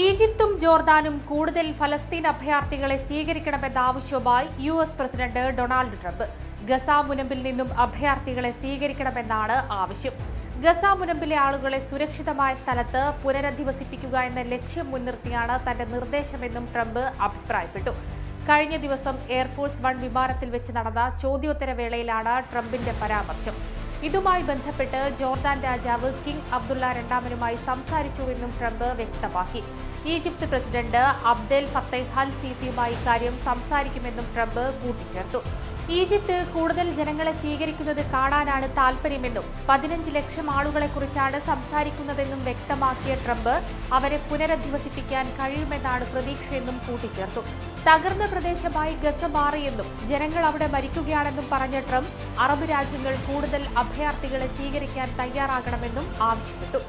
ഈജിപ്തും ജോർദാനും കൂടുതൽ ഫലസ്തീൻ അഭയാർത്ഥികളെ സ്വീകരിക്കണമെന്ന ആവശ്യവുമായി U S president Donald Trump. Gaza മുനമ്പിൽ നിന്നും അഭയാർത്ഥികളെ സ്വീകരിക്കണമെന്നാണ് ആവശ്യം. ഗസ മുനമ്പിലെ ആളുകളെ സുരക്ഷിതമായ സ്ഥലത്ത് പുനരധിവസിപ്പിക്കുക എന്ന ലക്ഷ്യം മുൻനിർത്തിയാണ് തന്റെ നിർദ്ദേശമെന്നും ട്രംപ് അഭിപ്രായപ്പെട്ടു. കഴിഞ്ഞ ദിവസം എയർഫോഴ്സ് വൺ വിമാനത്തിൽ വെച്ച് നടന്ന ചോദ്യോത്തരവേളയിലാണ് ട്രംപിന്റെ പരാമർശം. ഇതുമായി ബന്ധപ്പെട്ട് ജോർദാൻ രാജാവ് കിങ് അബ്ദുള്ള രണ്ടാമനുമായി സംസാരിച്ചുവെന്നും ട്രംപ് വ്യക്തമാക്കി. Egypt president Abdel Fattah al സീസിയുമായി ഇക്കാര്യം സംസാരിക്കുമെന്നും ട്രംപ് കൂട്ടിച്ചേർത്തു. ഈജിപ്ത് കൂടുതൽ ജനങ്ങളെ സ്വീകരിക്കുന്നത് കാണാനാണ് താൽപര്യമെന്നും പതിനഞ്ച് ലക്ഷം ആളുകളെ കുറിച്ചാണ് സംസാരിക്കുന്നതെന്നും വ്യക്തമാക്കിയ ട്രംപ് അവരെ പുനരധിവസിപ്പിക്കാൻ കഴിയുമെന്നാണ് പ്രതീക്ഷയെന്നും കൂട്ടിച്ചേർത്തു. തകർന്ന പ്രദേശമായി ഗസ മാറിയെന്നും ജനങ്ങൾ അവിടെ മരിക്കുകയാണെന്നും പറഞ്ഞ ട്രംപ് അറബ് രാജ്യങ്ങൾ കൂടുതൽ അഭയാർത്ഥികളെ സ്വീകരിക്കാൻ തയ്യാറാകണമെന്നും ആവശ്യപ്പെട്ടു.